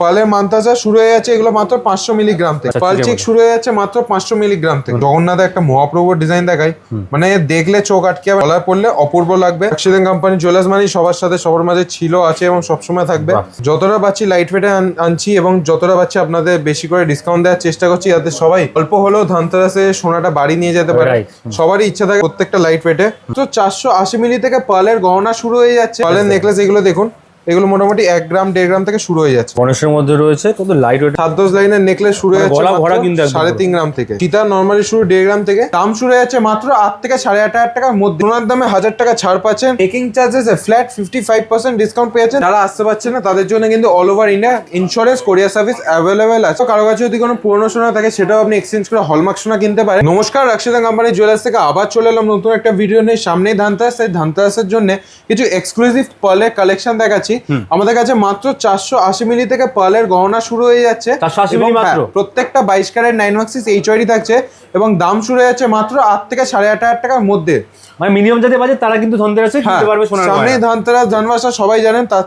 পালের মান্তাজা শুরু হয়ে যাচ্ছে এগুলো মাত্র পাঁচশো মিলিগ্রাম থেকে। আচ্ছা, পাল ঠিক শুরু হয়ে যাচ্ছে মাত্র পাঁচশো মিলিগ্রাম থেকে। জগন্নাথ একটা মহাপ্রভুর ডিজাইন দেখাই। মানে দেখলে চোখ আটকে। গলায় পড়লে অপূর্ব লাগবে। অক্সিজেন কোম্পানি জুয়েলার্স মানি সবার সাথে সবার মাঝে ছিল আছে এবং সবসময় থাকবে। যতটা পাচ্ছি লাইট ওয়েটে আনছি এবং যতটা পাচ্ছি আপনাদের বেশি করে ডিসকাউন্ট দেওয়ার চেষ্টা করছি যাতে সবাই অল্প হলেও ধানতেরাসে সোনাটা বাড়ি নিয়ে যেতে পারে। সবারই ইচ্ছা থাকে প্রত্যেকটা লাইট ওয়েটে তো চারশো আশি মিলি থেকে পালের গহনা শুরু হয়ে যাচ্ছে। পালের নেকলেস এগুলো দেখুন। এগুলো মোটামুটি এক গ্রাম দেড় গ্রাম থেকে শুরু হয়ে যাচ্ছে। গণেশের মধ্যে রয়েছে কত লাইট ওয়েট সাত দশ লাইনের নেকলেস শুরু হয়ে মানে যাচ্ছে ভরা কিন্তু সাড়ে তিন গ্রাম থেকে। সীতা নর্মালি শুরু দেড় গ্রাম থেকে দাম শুরু হয়ে যাচ্ছে মাত্র আট থেকে সাড়ে আট হাজার টাকার মধ্যে। সোনার দামে হাজার টাকা ছাড় পাচ্ছেন। Making charges flat fifty five percent discount পেয়েছেন যারা আসতে পারছেন না তাদের জন্য কিন্তু all over India insurance courier service available আছে। কারও কাছে যদি কোনো পুরনো সোনা থাকে সেটাও আপনি এক্সচেঞ্জ করে হলমার্ক সোনা কিনতে পারেন। নমস্কার রাক্ষিতা কোম্পানি জুয়েলার্স থেকে আবার চলে এলাম নতুন একটা ভিডিও নিয়ে। সামনেই ধানতেরাস তাই ধানতেরাসের জন্য কিছু এক্সক্লুসিভ পার্লের কালেকশন দেখাচ্ছি। আমাদের কাছে মাত্র চারশো আশি মিলি থেকে পার্লের গহনা শুরু হয়ে যাচ্ছে। 480 এবং মিলি মাত্র? হ্যাঁ, প্রত্যেকটা বাইশ ক্যারেট নাইন ওয়াক্সি এইচ ওয়াই থাকছে এবং দাম শুরু হয়ে যাচ্ছে মাত্র আট থেকে সাড়ে আট হাজার টাকার মধ্যে। মানে মিনিমাম যাদের বাজে তারা কিন্তু ধনতেরাসে কিনতে পারবে সোনার হ্যাঁ, সামনে ধনতেরাস ধনবাসা সবাই জানেন তার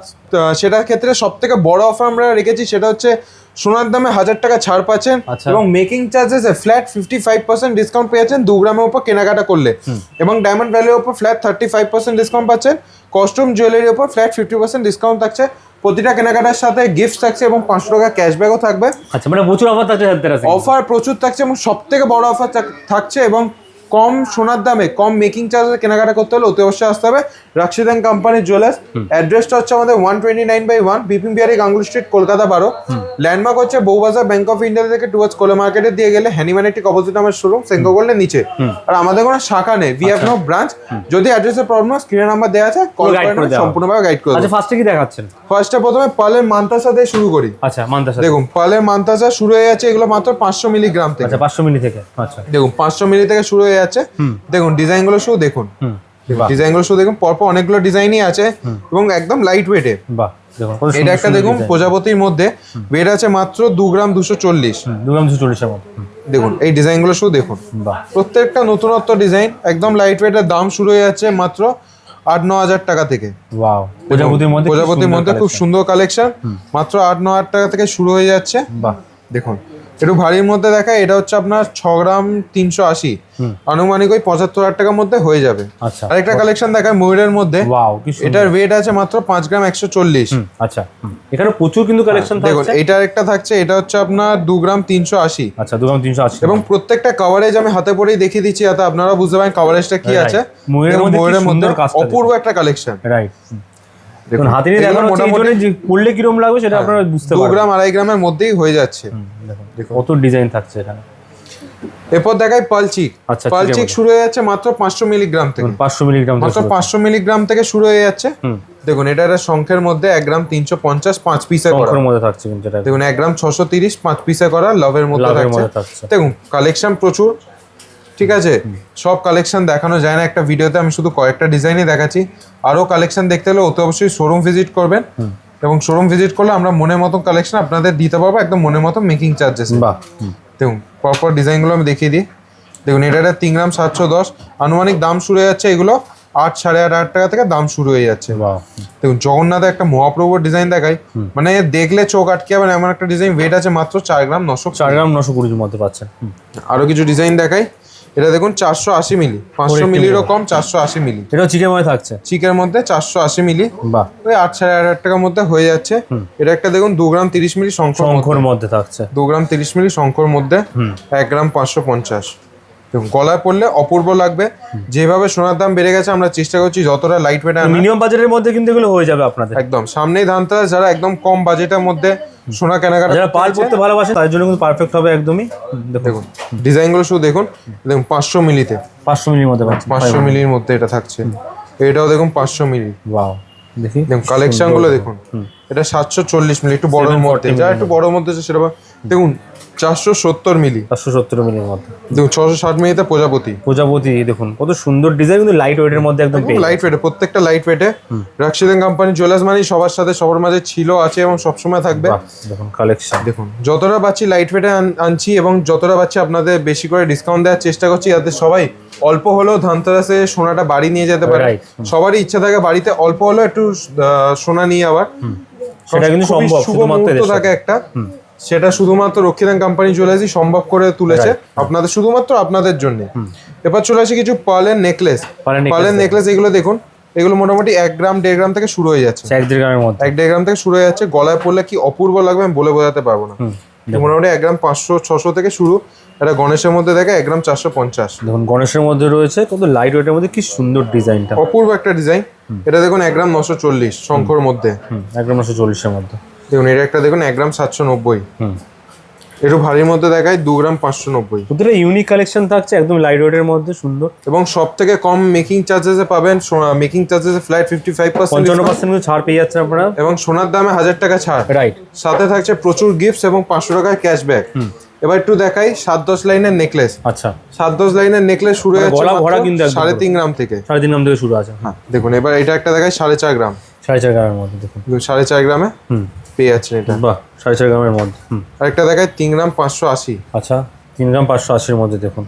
সেটার ক্ষেত্রে সব থেকে বড় অফার আমরা রেখেছি সেটা হচ্ছে সোনার দামে হাজার টাকা ছাড় পাচ্ছেন আচ্ছা। এবং making charges flat fifty five percent discount পেয়েছেন দু গ্রামের উপর কেনাকাটা করলে। এবং ডায়মন্ড ভ্যালির উপর flat thirty five percent discount পাচ্ছেন কস্টিউম জুয়েলারির উপর ফ্ল্যাট ফিফটি পার্সেন্ট ডিসকাউন্ট থাকছে। প্রতিটা কেনাকাটার সাথে গিফট থাকছে এবং পাঁচশো টাকা ক্যাশব্যাকও থাকবে। আচ্ছা মানে প্রচুর অফার থাকছে অফার প্রচুর থাকছে এবং সব থেকে বড় অফার থাকছে এবং কম সোনার দামে কম মেকিং চার্জে কেনাকাটা করতে হলে অতি অবশ্যই আসতে হবে। রাক্ষিদান কোম্পানির জুয়েলার্স অ্যাড্রেসটা হচ্ছে আমাদের one twenty nine by one Bipin Bihari Ganguly street Kolkata বারো। ল্যান্ডমার্ক হচ্ছে বউবাজার ব্যাংক অফ ইন্ডিয়া থেকে টুয়ার্ডস কোলে মার্কেটে দিয়ে গেলে হ্যানিম্যান ঠিক অপোজিট আমার শোরুম সেঙ্গো করলে নিচে। আর আমাদের কোনো শাখা নেই ভি হ্যাভ নো ব্রাঞ্চ যদি অ্যাড্রেসের প্রবলেম স্ক্রিনে নাম্বার দেওয়া আছে কল করে সম্পূর্ণভাবে গাইড করে আচ্ছা ফার্স্টে কি দেখাচ্ছেন? ফার্স্টে প্রথমে পালের মান্তাসা দিয়ে শুরু করি। আচ্ছা মান্তাসা দেখুন পালের মান্তাসা শুরু হয়ে যাচ্ছে এগুলো মাত্র পাঁচশো মিলিগ্রাম থেকে। আচ্ছা পাঁচশো মিলি থেকে আচ্ছা। দেখুন পাঁচশো মিলি থেকে শুরু হয়ে যাচ্ছে দেখুন ডিজাইনগুলো শুধু দেখুন। হুম। ডিজাইনগুলো শুধু দেখুন পরপর অনেকগুলো ডিজাইনই আছে এবং একদম লাইট ওয়েটে এটা একটা দেখুন প্রজাপতির মধ্যে। ওয়েট আছে মাত্র দু গ্রাম দুশো চল্লিশ। দু গ্রাম দুশো চল্লিশের মতো দেখুন এই ডিজাইনগুলো শুধু দেখুন। প্রত্যেকটা নতুনত্ব ডিজাইন একদম লাইট ওয়েটের দাম শুরু হয়ে যাচ্ছে মাত্র আট ন হাজার টাকা থেকে। প্রজাপতির মধ্যে খুব প্রজাপতির সুন্দর মধ্যে খুব সুন্দর কালেকশন মাত্র আট ন হাজার টাকা থেকে শুরু হয়ে যাচ্ছে। বাহ। দেখুন একটু ভারীর মধ্যে দেখায় এটা হচ্ছে আপনার ছ গ্রাম তিনশো আশি। আনুমানিক ওই পঁচাত্তর হাজার টাকার মধ্যে হয়ে যাবে। আচ্ছা। আরেকটা কালেকশন দেখায় ময়ূরের মধ্যে। এটার ওয়েট আছে মাত্র পাঁচ গ্রাম একশো চল্লিশ। আচ্ছা। এখানে প্রচুর কিন্তু কালেকশন দেখুন থাকছে। এটা একটা থাকছে এটা হচ্ছে আপনার দু গ্রাম তিনশো আশি। আচ্ছা দু গ্রাম তিনশো আশি। এবং প্রত্যেকটা কভারেজ আমি হাতে পরেই দেখিয়ে দিচ্ছি যাতে আপনারা বুঝতে পারেন কভারেজটা কি আছে। ময়ূরের মধ্যে অপূর্ব একটা কালেকশন রাইট দেখুন হাতে নিয়ে দেখানো মোটামুটি পড়লে কিরম লাগবে সেটা আপনারা বুঝতে দু পারবেন। গ্রাম আড়াই গ্রামের মধ্যেই হয়ে যাচ্ছে। দেখুন কত ডিজাইন থাকছে এখানে। এরপর দেখায় পালচিক আচ্ছা, পালচিক শুরু হয়ে যাচ্ছে মাত্র পাঁচশো মিলিগ্রাম থেকে। পাঁচশো মিলিগ্রাম মাত্র পাঁচশো মিলিগ্রাম থেকে শুরু হয়ে যাচ্ছে। দেখুন এটা একটা শঙ্খের মধ্যে এক গ্রাম তিনশো পঞ্চাশ পাঁচ পিসে করা। মধ্যে থাকছে কিন্তু দেখুন এক গ্রাম ছশো তিরিশ পাঁচ পিসে করা লাভের মধ্যে লাভের মধ্যে থাকছে। দেখুন কালেকশন প্রচুর। ঠিক আছে? সব কালেকশন দেখানো যায় না। একটা ভিডিওতে আমি শুধু কয়েকটা ডিজাইনই দেখাচ্ছি। আরও কালেকশন দেখতে হলে অতি অবশ্যই শোরুম ভিজিট করবেন। এবং শোরুম ভিজিট করলে আমরা মনের মতো কালেকশন আপনাদের দিতে পারব একদম মনের মতো মেকিং চার্জেস বাহ দেখুন পরপর ডিজাইনগুলো আমি দেখিয়ে দিই। দেখুন এটা একটা তিন গ্রাম সাতশো দশ। আনুমানিক দাম শুরু হয়ে যাচ্ছে এগুলো আট সাড়ে আট হাজার টাকা থেকে দাম শুরু হয়ে যাচ্ছে। দেখুন জগন্নাথ একটা মহাপ্রভুর ডিজাইন দেখাই। মানে দেখলে চোখ আটকে যাবেন এমন একটা ডিজাইন ওয়েট আছে মাত্র চার গ্রাম নশো চার গ্রাম নশো কুড়ির মধ্যে পাচ্ছেন। হুম। আরও কিছু ডিজাইন দেখাই। এটা দেখুন চারশো আশি মিলি। পাঁচশো মিলিরও কম চারশো আশি মিলি। এটাও চিকেন মধ্যে থাকছে? চিকের মধ্যে চারশো আশি মিলি। বাহ। ওই আট সাড়ে আট টাকার মধ্যে হয়ে যাচ্ছে। এটা একটা দেখুন দু গ্রাম তিরিশ মিলি। শঙ্কর মধ্যে। থাকছে। দু গ্রাম তিরিশ মিলি শঙ্কর মধ্যে। এক গ্রাম পাঁচশো পঞ্চাশ। গলায় পড়লে অপূর্ব লাগবে। যেভাবে সোনার দাম বেড়ে গেছে আমরা চেষ্টা করছি যতটা লাইট ওয়েট মিনিমাম বাজেটের মধ্যে কিন্তু এগুলো হয়ে যাবে আপনাদের। একদম। সামনেই ধানতেরাস যারা একদম কম বাজেটের মধ্যে সোনা কেনাকাটা যারা পাল পড়তে ভালোবাসে তার জন্য কিন্তু পারফেক্ট হবে একদমই দেখুন। ডিজাইনগুলো শুধু দেখুন দেখুন পাঁচশো মিলিতে। পাঁচশো মিলির মধ্যে পাঁচশো মিলির মধ্যে এটা থাকছে। এটাও দেখুন পাঁচশো মিলি। বাহ দেখি। দেখুন কালেকশনগুলো দেখুন। এটা সাতশো চল্লিশ মিলি একটু বড়োর মধ্যে যা একটু বড়োর মধ্যে সেটা দেখুন চারশো সত্তর মিলি। পাঁচশো সত্তর মিলির মধ্যে। দেখুন ছশো ষাট মিলিতে প্রজাপতি। প্রজাপতি দেখুন কত সুন্দর ডিজাইন কিন্তু লাইট ওয়েটের মধ্যে একদম লাইট ওয়েটে প্রত্যেকটা লাইট ওয়েটে রাক্সিদেন কোম্পানি জুয়েলার্স মানি সবার সাথে সবার মাঝে ছিল আছে এবং সবসময় থাকবে। দেখুন কালেকশন দেখুন যতটা পাচ্ছি লাইট ওয়েটে আনছি এবং যতটা পাচ্ছি আপনাদের বেশি করে ডিসকাউন্ট দেওয়ার চেষ্টা করছি যাতে সবাই অল্প হলেও ধানতেরাসে সোনাটা বাড়ি নিয়ে যেতে পারে। সবারই ইচ্ছা থাকে বাড়িতে অল্প হলেও একটু সোনা নিয়ে আবার। সেটা কিন্তু সম্ভব শুভ শুধুমাত্র মুহূর্ত থাকে একটা। সেটা শুধুমাত্র রক্ষিতান কোম্পানি জুয়েলার্সই সম্ভব করে তুলেছে আপনাদের শুধুমাত্র আপনাদের জন্য। এবার চলে আসে কিছু পার্লের নেকলেস পার্লের necklace নেকলেস এগুলো দেখুন এগুলো মোটামুটি এক গ্রাম দেড় গ্রাম থেকে শুরু হয়ে যাচ্ছে। এক দেড় গ্রামের মধ্যে। এক দেড় গ্রাম থেকে শুরু হয়ে যাচ্ছে গলায় পড়লে কি অপূর্ব লাগবে আমি বলে বোঝাতে পারব না। মোটামুটি এক গ্রাম পাঁচশো ছশো থেকে শুরু। এটা গণেশের মধ্যে দেখে এক গ্রাম চারশো পঞ্চাশ। দেখুন গণেশের মধ্যে রয়েছে কত লাইট ওয়েটের মধ্যে কি সুন্দর ডিজাইনটা অপূর্ব একটা ডিজাইন এটা দেখুন এক গ্রাম নশো চল্লিশ শঙ্কর মধ্যে। হুম গ্রাম নশো চল্লিশের মধ্যে। দেখুন এটা একটা দেখুন এক গ্রাম সাতশো নব্বই। হুম। একটু ভারীর মধ্যে দেখায় দু গ্রাম পাঁচশো নব্বই। প্রতিটা ইউনিক কালেকশন থাকছে একদম লাইট ওয়েটের মধ্যে সুন্দর। এবং সব থেকে কম মেকিং চার্জেসে পাবেন সোনা মেকিং চার্জেসে ফ্ল্যাট ফিফটি ফাইভ পার্সেন্ট পঞ্চান্ন পার্সেন্ট ছাড় পেয়ে যাচ্ছেন আপনারা। এবং সোনার দামে হাজার টাকা ছাড়। রাইট সাথে থাকছে প্রচুর গিফটস এবং পাঁচশো টাকার ক্যাশব্যাক এবার একটু দেখাই সাত দশ লাইনের নেকলেস আচ্ছা। সাত দশ লাইনের নেকলেস শুরু মানে হয়েছে সাড়ে তিন গ্রাম থেকে। সাড়ে তিন গ্রাম থেকে শুরু আছে। হ্যাঁ দেখুন এবার এটা একটা দেখাই সাড়ে চার গ্রাম। সাড়ে চার গ্রামের মধ্যে দেখুন। দেখুন, সাড়ে চার গ্রামে হুম। পেয়ে যাচ্ছেন এটা বাহ সাড়ে চার গ্রামের মধ্যে হুম। আরেকটা দেখায় তিন গ্রাম পাঁচশো আশি। আচ্ছা তিন গ্রাম পাঁচশো আশির মধ্যে দেখুন।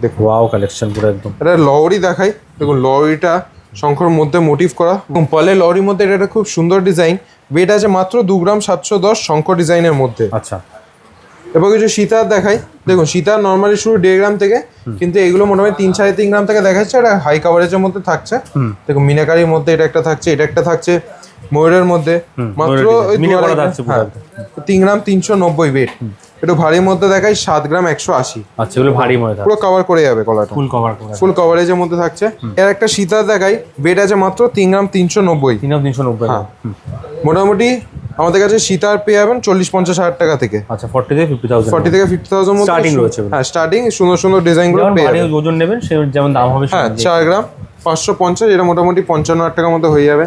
দেখুন। ওয়াও কালেকশন পুরো একদম। এটা লরি দেখাই দেখুন লরিটা শঙ্কর মধ্যে মোটিভ করা। এবং পলে লরির মধ্যে এটা খুব সুন্দর ডিজাইন বেড আছে মাত্র দু গ্রাম সাতশো দশ শঙ্কর ডিজাইনের মধ্যে। আচ্ছা। এবার কিছু সীতার দেখাই দেখুন সীতার নর্মালি শুরু দেড় গ্রাম থেকে কিন্তু এগুলো মোটামুটি তিন সাড়ে তিন গ্রাম থেকে দেখাচ্ছে এটা হাই কাভারেজের মধ্যে থাকছে। দেখুন মিনাকারির মধ্যে এটা একটা থাকছে এটা একটা থাকছে ময়ূরের মধ্যে। মাত্র হ্যাঁ, তিন গ্রাম তিনশো নব্বই বেড একটু ভারীর মধ্যে দেখাই সাত গ্রাম একশো আশি। আচ্ছা এগুলো ভারী পুরো কভার করে যাবে গলাটা ফুল কভার ফুল কভারেজের মধ্যে থাকছে। এর একটা সীতার দেখাই বেড আছে মাত্র তিন গ্রাম তিনশো নব্বই। তিন গ্রাম তিনশো নব্বই। হ্যাঁ। মোটামুটি আমাদের কাছে সীতার পেয়ে যাবেন চল্লিশ পঞ্চাশ হাজার টাকা থেকে। আচ্ছা ফর্টি থেকে ফিফটি থাউজেন্ড ফর্টি থেকে ফিফটি থাউজেন্ড Starting রয়েছে। হ্যাঁ স্টার্টিং সুন্দর সুন্দর ডিজাইনগুলো যেমন পেয়ে যাবেন। ওজন নেবেন সে যেমন দাম হবে হ্যাঁ চার গ্রাম পাঁচশো পঞ্চাশ এটা মোটামুটি পঞ্চান্ন হাজার টাকার মধ্যে হয়ে যাবে।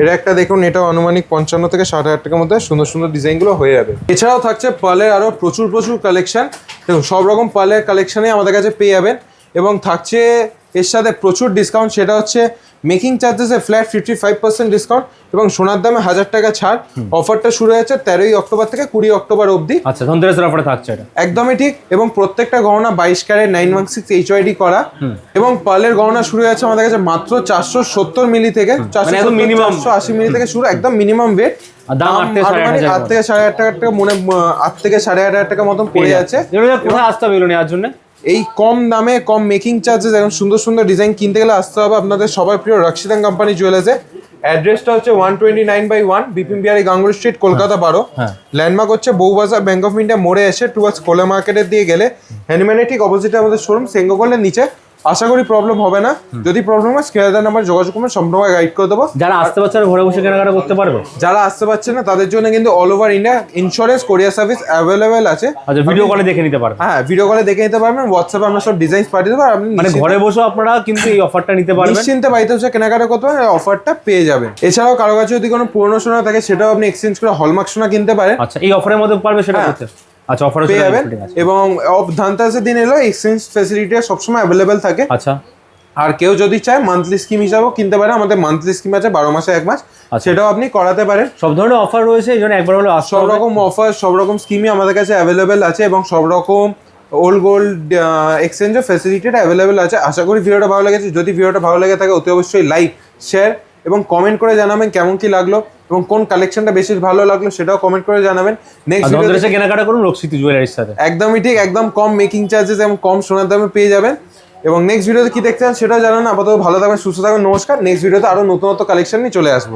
এটা একটা দেখুন এটা আনুমানিক পঞ্চান্ন থেকে ষাট হাজার টাকার মধ্যে সুন্দর সুন্দর ডিজাইনগুলো হয়ে যাবে। এছাড়াও থাকছে পার্লের আরও প্রচুর প্রচুর কালেকশন দেখুন সব রকম পার্লের কালেকশনে আমাদের কাছে পেয়ে যাবেন। এবং থাকছে এর সাথে প্রচুর ডিসকাউন্ট সেটা হচ্ছে making চার্জেসে flat fifty five percent discount এবং সোনার দামে হাজার টাকা ছাড়। অফারটা শুরু হয়েছে তেরোই অক্টোবর থেকে কুড়ি অক্টোবর অবধি। আচ্ছা ধনতেরাসের অফারে থাকছে এটা। একদমই ঠিক এবং প্রত্যেকটা গহনা বাইশ carat nine one six H YD করা। এবং পার্লের গহনা শুরু হয়েছে আমাদের কাছে মাত্র চারশো সত্তর মিলি থেকে চারশো মানে একদম minimum। আশি মিলি থেকে শুরু একদম মিনিমাম ওয়েট দাম আট থেকে সাড়ে আট টাকা মনে আট থেকে সাড়ে আট হাজার টাকা মতন পড়ে যাচ্ছে। কোথায় আসতে হবে নেওয়ার জন্য? এই কম দামে কম মেকিং চার্জেস এখন সুন্দর সুন্দর ডিজাইন কিনতে গেলে আসতে হবে আপনাদের সবার প্রিয় রক্ষিতান কোম্পানি জুয়েলার্সে অ্যাড্রেসটা হচ্ছে one twenty nine by one Bipin Bihari Ganguly street Kolkata বারো। হ্যাঁ। ল্যান্ডমার্ক হচ্ছে বউবাজার ব্যাঙ্ক অফ ইন্ডিয়া মোড়ে এসে টুয়ার্ডস কোলে মার্কেটের দিয়ে গেলে। হ্যানিম্যানের ঠিক অপোজিটে আমাদের শোরুম সেঙ্গোগলের নিচে। আশা করি প্রবলেম হবে না। যদি প্রবলেম হয় স্ক্রিনের নাম্বার যোগাযোগ করবেন সম্পূর্ণ গাইড করে দেবো। যারা আসতে পারছে না ঘরে বসে কেনাকাটা করতে পারবে। যারা আসতে পারছে না তাদের জন্য কিন্তু all over India insurance courier service available আছে। আচ্ছা ভিডিও কলে দেখে নিতে পারবে। হ্যাঁ ভিডিও কলে দেখে নিতে পারবেন হোয়াটসঅ্যাপে আমরা সব ডিজাইন পাঠিয়ে দেবো আপনি মানে ঘরে বসে আপনারা কিন্তু এই অফারটা নিতে পারবেন। নিশ্চিন্তে বাড়িতে বসে কেনাকাটা করতে পারেন অফারটা পেয়ে যাবেন। এছাড়াও কারও কাছে যদি কোনো পুরনো সোনা থাকে সেটাও আপনি এক্সচেঞ্জ করে হলমার্ক সোনা কিনতে পারেন। আচ্ছা এই অফারের মধ্যে পারবে সেটা হ্যাঁ। করতে। আচ্ছা অফার পেয়ে যাবেন এবং অফ ধানতেরাসের দিন এলো এক্সচেঞ্জ ফেসিলিটি সবসময় অ্যাভেলেবেল থাকে। আচ্ছা। আর কেউ যদি চায় মান্থলি স্কিম হিসাবেও কিনতে পারে আমাদের মান্থলি স্কিম আছে বারো মাসে এক মাস। আচ্ছা। সেটাও আপনি করাতে পারেন। সব ধরনের অফার রয়েছে এই জন্য একবার হলো সব রকম অফার সব রকম স্কিমই আমাদের কাছে অ্যাভেলেবেল আছে এবং সব রকম ওল্ড গোল্ড এক্সচেঞ্জের ফেসিলিটিটা অ্যাভেলেবেল আছে। আশা করি ভিডিওটা ভালো লেগেছে। যদি ভিডিওটা ভালো লেগে থাকে অতি অবশ্যই লাইক শেয়ার এবং কমেন্ট করে জানাবেন কেমন কি লাগল এবং কোন কালেকশনটা বেশি ভালো লাগল সেটাও কমেন্ট করে জানাবেন। নেক্সট ভিডিও এসে কেনাকাটা করুন রক্ষিত জুয়েলারির সাথে। একদমই ঠিক একদম কম মেকিং চার্জেস এবং কম সোনার দামে পেয়ে যাবেন। এবং নেক্সট ভিডিওতে কি দেখতে চান সেটাও জানান। আপাতত ভালো থাকবেন সুস্থ থাকবেন নমস্কার। নেক্সট ভিডিওতে আরও নতুনত্ব কালেকশন নিয়ে চলে আসব।